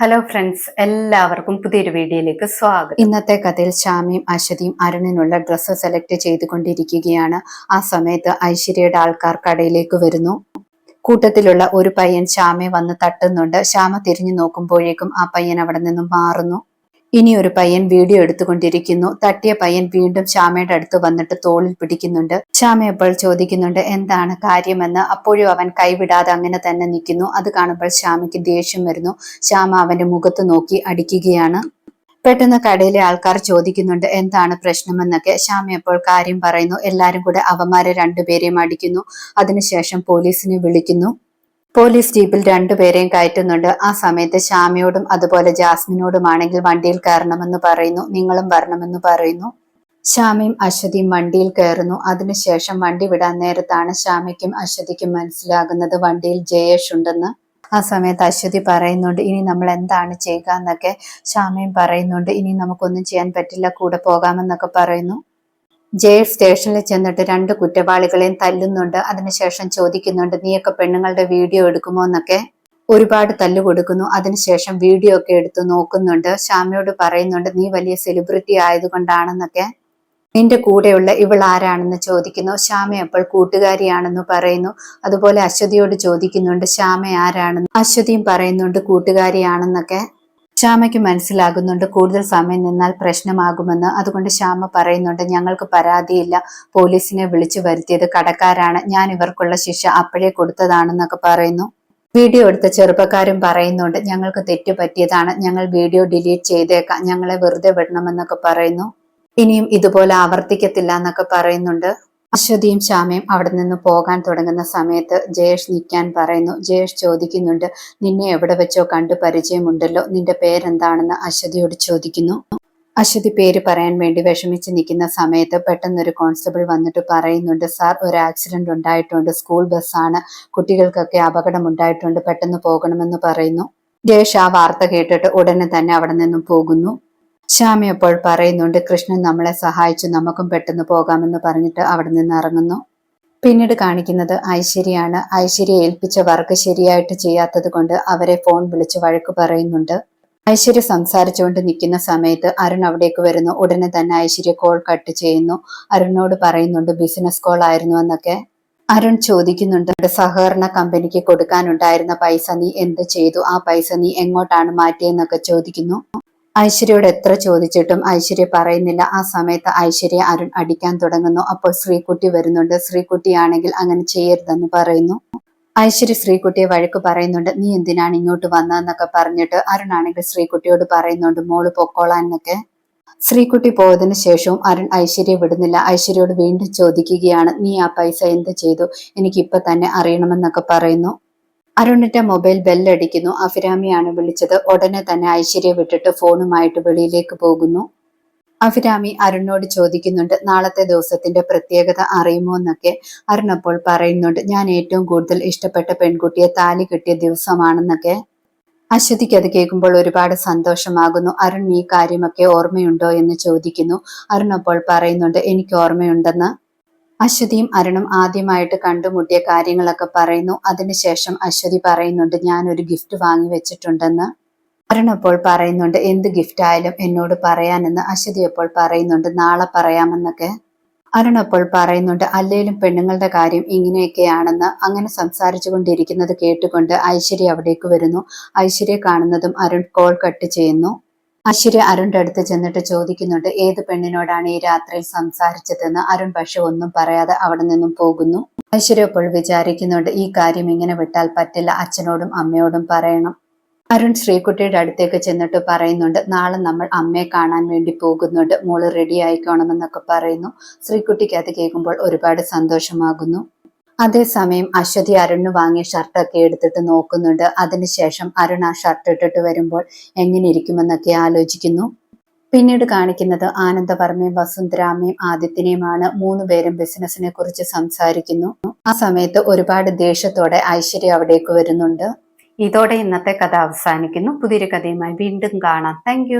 Hello friends എല്ലാവർക്കും പുതിയൊരു വീഡിയോയിലേക്ക് സ്വാഗതം. ഇന്നത്തെ കഥയിൽ ഷാമിയും അശ്വതിയും അരുണിനുള്ള ഡ്രസ്സ് സെലക്ട് ചെയ്തുകൊണ്ടിരിക്കുകയാണ്. ആ സമയത്ത് ഐശ്വര്യയുടെ ആൾക്കാർ കടയിലേക്ക് വരുന്നു. കൂട്ടത്തിലുള്ള ഒരു പയ്യൻ ശ്യാമെ വന്ന് തട്ടുന്നുണ്ട്. ശ്യാമ തിരിഞ്ഞു നോക്കുമ്പോഴേക്കും ആ പയ്യൻ അവിടെ നിന്നും മാറുന്നു. ഇനി ഒരു പയ്യൻ വീഡിയോ എടുത്തുകൊണ്ടിരിക്കുന്നു. തട്ടിയ പയ്യൻ വീണ്ടും ശ്യാമയുടെ അടുത്ത് വന്നിട്ട് തോളിൽ പിടിക്കുന്നുണ്ട്. ശ്യാമ അപ്പോൾ ചോദിക്കുന്നുണ്ട് എന്താണ് കാര്യമെന്ന്? അപ്പോഴും അവൻ കൈവിടാതെ അങ്ങനെ തന്നെ നിൽക്കുന്നു. അത് കാണുമ്പോൾ ശ്യാമയ്ക്ക് ദേഷ്യം വരുന്നു. ശ്യാമ അവന്റെ മുഖത്ത് നോക്കി അടിക്കുകയാണ്. പെട്ടെന്ന് കടയിലെ ആൾക്കാർ ചോദിക്കുന്നുണ്ട് എന്താണ് പ്രശ്നമെന്നൊക്കെ? ശ്യാമ അപ്പോൾ കാര്യം പറയുന്നു. എല്ലാരും കൂടെ അവന്മാരെ രണ്ടുപേരെയും അടിക്കുന്നു. അതിനുശേഷം പോലീസിനെ വിളിക്കുന്നു. പോലീസ് ജീപ്പിൽ രണ്ടുപേരെയും കയറ്റുന്നുണ്ട്. ആ സമയത്ത് ഷാമിയോടും അതുപോലെ ജാസ്മിനോടുമാണെങ്കിൽ വണ്ടിയിൽ കയറണമെന്ന് പറയുന്നു. നിങ്ങളും വരണമെന്ന് പറയുന്നു. ശ്യാമയും അശ്വതിയും വണ്ടിയിൽ കയറുന്നു. അതിനുശേഷം വണ്ടി വിടാൻ നേരത്താണ് ശ്യാമയ്ക്കും അശ്വതിക്കും മനസ്സിലാകുന്നത് വണ്ടിയിൽ ജയേഷ് ഉണ്ടെന്ന്. ആ സമയത്ത് അശ്വതി പറയുന്നുണ്ട് ഇനി നമ്മൾ എന്താണ് ചെയ്യുക എന്നൊക്കെ ശ്യാമയും പറയുന്നുണ്ട്. ഇനി നമുക്കൊന്നും ചെയ്യാൻ പറ്റില്ല. കൂടെ പോകാമെന്നൊക്കെ പറയുന്നു. ജയിൽ സ്റ്റേഷനിൽ ചെന്നിട്ട് രണ്ട് കുറ്റവാളികളെയും തല്ലുന്നുണ്ട്. അതിനുശേഷം ചോദിക്കുന്നുണ്ട് നീയൊക്കെ പെണ്ണുങ്ങളുടെ വീഡിയോ എടുക്കുമോ? എന്നൊക്കെ. ഒരുപാട് തല്ലുകൊടുക്കുന്നു അതിനുശേഷം വീഡിയോ ഒക്കെ എടുത്ത് നോക്കുന്നുണ്ട്. ശ്യാമയോട് പറയുന്നുണ്ട് നീ വലിയ സെലിബ്രിറ്റി ആയതുകൊണ്ടാണെന്നൊക്കെ. നിന്റെ കൂടെയുള്ള ഇവൾ ആരാണെന്ന് ചോദിക്കുന്നു. ശ്യാമ അപ്പോൾ കൂട്ടുകാരിയാണെന്ന് പറയുന്നു. അതുപോലെ അശ്വതിയോട് ചോദിക്കുന്നുണ്ട് ശ്യാമ ആരാണെന്ന്? അശ്വതിയും പറയുന്നുണ്ട് കൂട്ടുകാരിയാണെന്നൊക്കെ. ശ്യാമയ്ക്ക് മനസ്സിലാകുന്നുണ്ട്. കൂടുതൽ സമയം നിന്നാൽ പ്രശ്നമാകുമെന്ന്. അതുകൊണ്ട് ശ്യാമ പറയുന്നുണ്ട് ഞങ്ങൾക്ക് പരാതിയില്ല. പോലീസിനെ വിളിച്ചു വരുത്തിയത് കടക്കാരാണ്. ഞാൻ ഇവർക്കുള്ള ശിക്ഷ അപ്പോഴേ കൊടുത്തതാണെന്നൊക്കെ പറയുന്നു. വീഡിയോ എടുത്ത ചെറുപ്പക്കാരും പറയുന്നുണ്ട് ഞങ്ങൾക്ക് തെറ്റ് പറ്റിയതാണ്. ഞങ്ങൾ വീഡിയോ ഡിലീറ്റ് ചെയ്തേക്കാം. ഞങ്ങളെ വെറുതെ വിടണമെന്നൊക്കെ പറയുന്നു. ഇനിയും ഇതുപോലെ ആവർത്തിക്കത്തില്ല എന്നൊക്കെ പറയുന്നുണ്ട്. അശ്വതിയും ശ്യാമയും അവിടെ നിന്ന് പോകാൻ തുടങ്ങുന്ന സമയത്ത് ജയേഷ് നിൽക്കാൻ പറയുന്നു. ജയേഷ് ചോദിക്കുന്നുണ്ട് നിന്നെ എവിടെ വെച്ചോ കണ്ടു പരിചയമുണ്ടല്ലോ. നിന്റെ പേരെന്താണെന്ന് അശ്വതിയോട് ചോദിക്കുന്നു. അശ്വതി പേര് പറയാൻ വേണ്ടി വിഷമിച്ച് നിൽക്കുന്ന സമയത്ത് പെട്ടെന്നൊരു കോൺസ്റ്റബിൾ വന്നിട്ട് പറയുന്നുണ്ട് സാർ ഒരു ആക്സിഡന്റ് ഉണ്ടായിട്ടുണ്ട്. സ്കൂൾ ബസ്സാണ്. കുട്ടികൾക്കൊക്കെ അപകടം ഉണ്ടായിട്ടുണ്ട് പെട്ടെന്ന് പോകണമെന്ന് പറയുന്നു. ജയേഷ് ആ വാർത്ത കേട്ടിട്ട് ഉടനെ തന്നെ അവിടെ നിന്നും പോകുന്നു. ശ്യാമി അപ്പോൾ പറയുന്നുണ്ട് കൃഷ്ണൻ നമ്മളെ സഹായിച്ചു നമുക്കും പെട്ടെന്ന് പോകാമെന്ന് പറഞ്ഞിട്ട് അവിടെ നിന്ന് ഇറങ്ങുന്നു. പിന്നീട് കാണിക്കുന്നത് ഐശ്വര്യയാണ്. ഐശ്വര്യ ഏൽപ്പിച്ച വർക്ക് ശരിയായിട്ട് ചെയ്യാത്തത് കൊണ്ട് അവരെ ഫോൺ വിളിച്ച് വഴക്ക് പറയുന്നുണ്ട്. ഐശ്വര്യ സംസാരിച്ചുകൊണ്ട് നിൽക്കുന്ന സമയത്ത് അരുൺ അവിടേക്ക് വരുന്നു. ഉടനെ തന്നെ ഐശ്വര്യ കോൾ കട്ട് ചെയ്യുന്നു. അരുണിനോട് പറയുന്നുണ്ട് ബിസിനസ് കോൾ ആയിരുന്നു എന്നൊക്കെ. അരുൺ ചോദിക്കുന്നുണ്ട് സഹകരണ കമ്പനിക്ക് കൊടുക്കാനുണ്ടായിരുന്ന പൈസ നീ എന്ത് ചെയ്തു? ആ പൈസ നീ എങ്ങോട്ടാണ് മാറ്റിയെന്നൊക്കെ ചോദിക്കുന്നു. ഐശ്വര്യയോട് എത്ര ചോദിച്ചിട്ടും ഐശ്വര്യ പറയുന്നില്ല. ആ സമയത്ത് ഐശ്വര്യ അരുൺ അടിക്കാൻ തുടങ്ങുന്നു. അപ്പോൾ ശ്രീകുട്ടി വരുന്നുണ്ട്. ശ്രീകുട്ടിയാണെങ്കിൽ അങ്ങനെ ചെയ്യരുതെന്ന് പറയുന്നു. ഐശ്വര്യ ശ്രീകുട്ടിയെ വഴക്ക് പറയുന്നുണ്ട്. നീ എന്തിനാണ് ഇങ്ങോട്ട് വന്നതെന്നൊക്കെ പറഞ്ഞിട്ട് അരുണാണെങ്കിൽ ശ്രീകുട്ടിയോട് പറയുന്നുണ്ട്. മോൾ പൊക്കോളാൻ എന്നൊക്കെ. ശ്രീകുട്ടി പോയതിനു ശേഷവും അരുൺ ഐശ്വര്യ വിടുന്നില്ല. ഐശ്വര്യയോട് വീണ്ടും ചോദിക്കുകയാണ്. നീ ആ പൈസ എന്ത് ചെയ്തു? എനിക്ക് ഇപ്പൊ തന്നെ അറിയണമെന്നൊക്കെ പറയുന്നു. അരുണിന്റെ മൊബൈൽ ബെല്ലടിക്കുന്നു. അഭിരാമിയാണ് വിളിച്ചത്. ഉടനെ തന്നെ ഐശ്വര്യ വിട്ടിട്ട് ഫോണുമായിട്ട് വെളിയിലേക്ക് പോകുന്നു. അഭിരാമി അരുണിനോട് ചോദിക്കുന്നുണ്ട് നാളത്തെ ദിവസത്തിന്റെ പ്രത്യേകത അറിയുമോ എന്നൊക്കെ? അരുൺ അപ്പോൾ പറയുന്നുണ്ട് ഞാൻ ഏറ്റവും കൂടുതൽ ഇഷ്ടപ്പെട്ട പെൺകുട്ടിയെ താലി കിട്ടിയ ദിവസമാണെന്നൊക്കെ. അശ്വതിക്ക് അത് കേൾക്കുമ്പോൾ ഒരുപാട് സന്തോഷമാകുന്നു. അരുൺ ഈ കാര്യമൊക്കെ ഓർമ്മയുണ്ടോ? എന്ന് ചോദിക്കുന്നു. അരുൺ അപ്പോൾ പറയുന്നുണ്ട് എനിക്ക് ഓർമ്മയുണ്ടെന്ന്. അശ്വതിയും അരുണും ആദ്യമായിട്ട് കണ്ടുമുട്ടിയ കാര്യങ്ങളൊക്കെ പറയുന്നു. അതിനുശേഷം അശ്വതി പറയുന്നുണ്ട് ഞാൻ ഒരു ഗിഫ്റ്റ് വാങ്ങി വെച്ചിട്ടുണ്ടെന്ന്. അരുൺ അപ്പോൾ പറയുന്നുണ്ട് എന്ത് ഗിഫ്റ്റ് ആയാലും എന്നോട് പറയാനെന്ന്. അശ്വതി അപ്പോൾ പറയുന്നുണ്ട് നാളെ പറയാമെന്നൊക്കെ. അരുൺ അപ്പോൾ പറയുന്നുണ്ട് അല്ലേലും പെണ്ണുങ്ങളുടെ കാര്യം ഇങ്ങനെയൊക്കെയാണെന്ന്. അങ്ങനെ സംസാരിച്ചു കൊണ്ടിരിക്കുന്നത് കേട്ടുകൊണ്ട് ഐശ്വര്യ അവിടേക്ക് വരുന്നു. ഐശ്വര്യ കാണുന്നതും അരുൺ കോൾ കട്ട് ചെയ്യുന്നു. ഐശ്വര്യ അരുണിന്റെ അടുത്ത് ചെന്നിട്ട് ചോദിക്കുന്നുണ്ട് ഏത് പെണ്ണിനോടാണ് ഈ രാത്രിയിൽ സംസാരിച്ചതെന്ന്? അരുൺ പക്ഷെ ഒന്നും പറയാതെ അവിടെ നിന്നും പോകുന്നു. ഐശ്വര്യ ഇപ്പോൾ വിചാരിക്കുന്നുണ്ട് ഈ കാര്യം ഇങ്ങനെ വിട്ടാൽ പറ്റില്ല അച്ഛനോടും അമ്മയോടും പറയണം. അരുൺ ശ്രീകുട്ടിയുടെ അടുത്തേക്ക് ചെന്നിട്ട് പറയുന്നുണ്ട് നാളെ നമ്മൾ അമ്മയെ കാണാൻ വേണ്ടി പോകുന്നുണ്ട്. മോൾ റെഡി ആയിക്കോണമെന്നൊക്കെ പറയുന്നു. ശ്രീകുട്ടിക്ക് അത് കേൾക്കുമ്പോൾ ഒരുപാട് സന്തോഷമാകുന്നു. അതേസമയം അശ്വതി അരുണ് വാങ്ങിയ ഷർട്ടൊക്കെ എടുത്തിട്ട് നോക്കുന്നുണ്ട്. അതിനുശേഷം അരുൺ ആ ഷർട്ട് ഇട്ടിട്ട് വരുമ്പോൾ എങ്ങനെ ഇരിക്കുമെന്നൊക്കെ ആലോചിക്കുന്നു. പിന്നീട് കാണിക്കുന്നത് ആനന്ദവർമ്മയും വസുന്ധരാമയും ആദിത്യനെയുമാണ്. മൂന്ന് പേരും ബിസിനസിനെ കുറിച്ച് സംസാരിക്കുന്നു. ആ സമയത്ത് ഒരുപാട് ദേഷ്യത്തോടെ ഐശ്വര്യ അവിടേക്ക് വരുന്നുണ്ട്. ഇതോടെ ഇന്നത്തെ കഥ അവസാനിക്കുന്നു. പുതിയൊരു കഥയുമായി വീണ്ടും കാണാം. താങ്ക്